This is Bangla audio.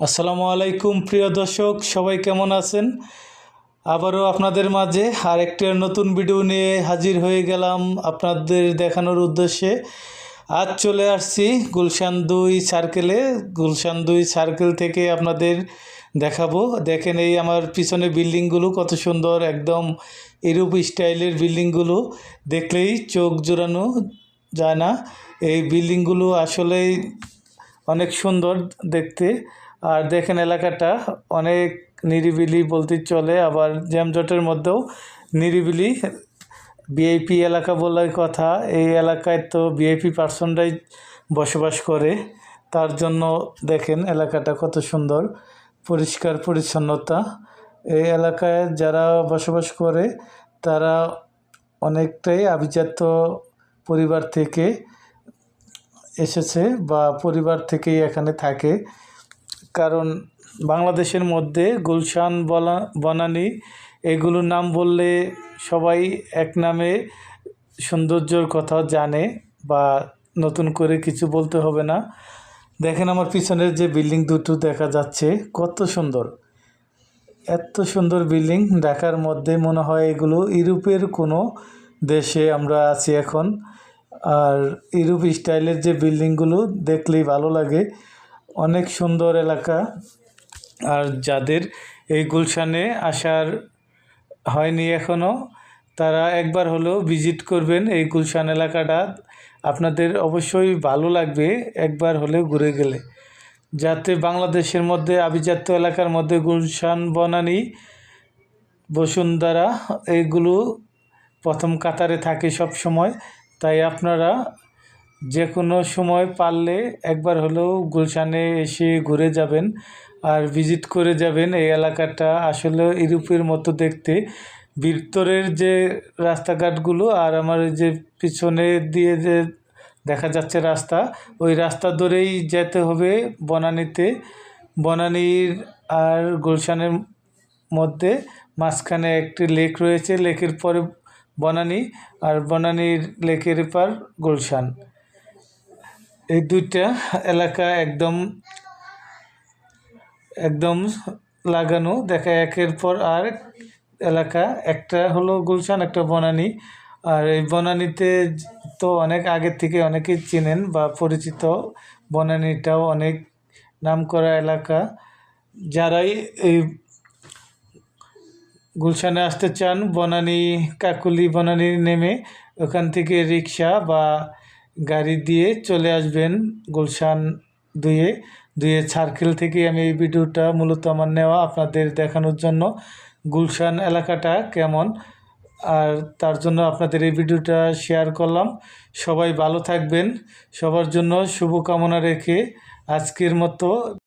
আসসালামু আলাইকুম, প্রিয় দর্শক, সবাই কেমন আছেন? আবারও আপনাদের মাঝে আরেকটি নতুন ভিডিও নিয়ে হাজির হয়ে গেলাম আপনাদের দেখানোর উদ্দেশ্যে। আজ চলে আসছি গুলশান দুই সার্কেলে। গুলশান দুই সার্কেল থেকে আপনাদের দেখাবো। দেখেন এই আমার পিছনে বিল্ডিংগুলো কত সুন্দর, একদম ইউরোপ স্টাইলের বিল্ডিংগুলো। দেখলেই চোখ জোড়ানো যায় না। এই বিল্ডিংগুলো আসলেই অনেক সুন্দর দেখতে। আর দেখেন এলাকাটা অনেক নিরিবিলি বলতে চলে, আবার জ্যামজটের মধ্যেও নিরিবিলি ভিআইপি এলাকা বলার কথা। এই এলাকায় তো ভিআইপি পার্সনরাই বসবাস করে, তার জন্য দেখেন এলাকাটা কত সুন্দর, পরিষ্কার পরিচ্ছন্নতা। এই এলাকায় যারা বসবাস করে, তারা অনেকটাই আভিজাত্য পরিবার থেকে এসেছে বা পরিবার থেকেই এখানে থাকে। কারণ বাংলাদেশের মধ্যে গুলশান বনানী এগুলোর নাম বললে সবাই এক নামে সৌন্দর্যর কথা জানে বা নতুন করে কিছু বলতে হবে না। দেখেন আমার পিছনের যে বিল্ডিং দুটো দেখা যাচ্ছে, কত সুন্দর। এত সুন্দর বিল্ডিং ঢাকার মধ্যে মনে হয় এগুলো ইউরোপের কোনো দেশে আমরা আছি এখন। আর ইউরোপ স্টাইলের যে বিল্ডিংগুলো দেখলেই ভালো লাগে। অনেক সুন্দর এলাকা। আর যাদের এই গুলশানে আসার হয়নি এখনও তারা একবার হলেও ভিজিট করবেন এই গুলশান এলাকাটা। আপনাদের অবশ্যই ভালো লাগবে একবার হলেও ঘুরে গেলে। যাতে বাংলাদেশের মধ্যে আভিজাত্য এলাকার মধ্যে গুলশান বনানী, বসুন্ধরা, এইগুলো প্রথম কাতারে থাকে সব সময় তাই আপনারা যে কোনো সময় পারলে একবার হলেও গুলশানে এসে ঘুরে যাবেন আর ভিজিট করে যাবেন এই এলাকাটা। আসলে ইউরোপের মতো দেখতে। ভিতরের যে রাস্তাঘাটগুলো আর আমার যে পিছনে দিয়ে যে দেখা যাচ্ছে রাস্তা, ওই রাস্তা ধরেই যেতে হবে বনানীতে। বনানীর আর গুলশানের মধ্যে মাঝখানে একটি লেক রয়েছে। লেকের পরে বনানী আর বনানীর লেকের পার গুলশান। এই দুইটা এলাকা একদম একদম লাগানো। দেখা, একের পর আর এলাকা। একটা হলো গুলশান, একটা বনানী। আর এই বনানীতে তো অনেক আগের থেকে অনেকেই চেনেন বা পরিচিত। বনানীটাও অনেক নাম করা এলাকা। যারাই এই গুলশানে আসতে চান, বনানী, কাকুলি বনানী নেমে, ওখান থেকে রিক্সা বা গাড়ি দিয়ে চলে আসবেন গুলশান দুয়ে দুয়ে সার্কেল থেকে আমি এই ভিডিওটা মূলত আমার নেওয়া আপনাদের দেখানোর জন্য। গুলশান এলাকাটা কেমন? আর তার জন্য আপনাদের এই ভিডিওটা শেয়ার করলাম। সবাই ভালো থাকবেন। সবার জন্য শুভকামনা রেখে আজকের মতো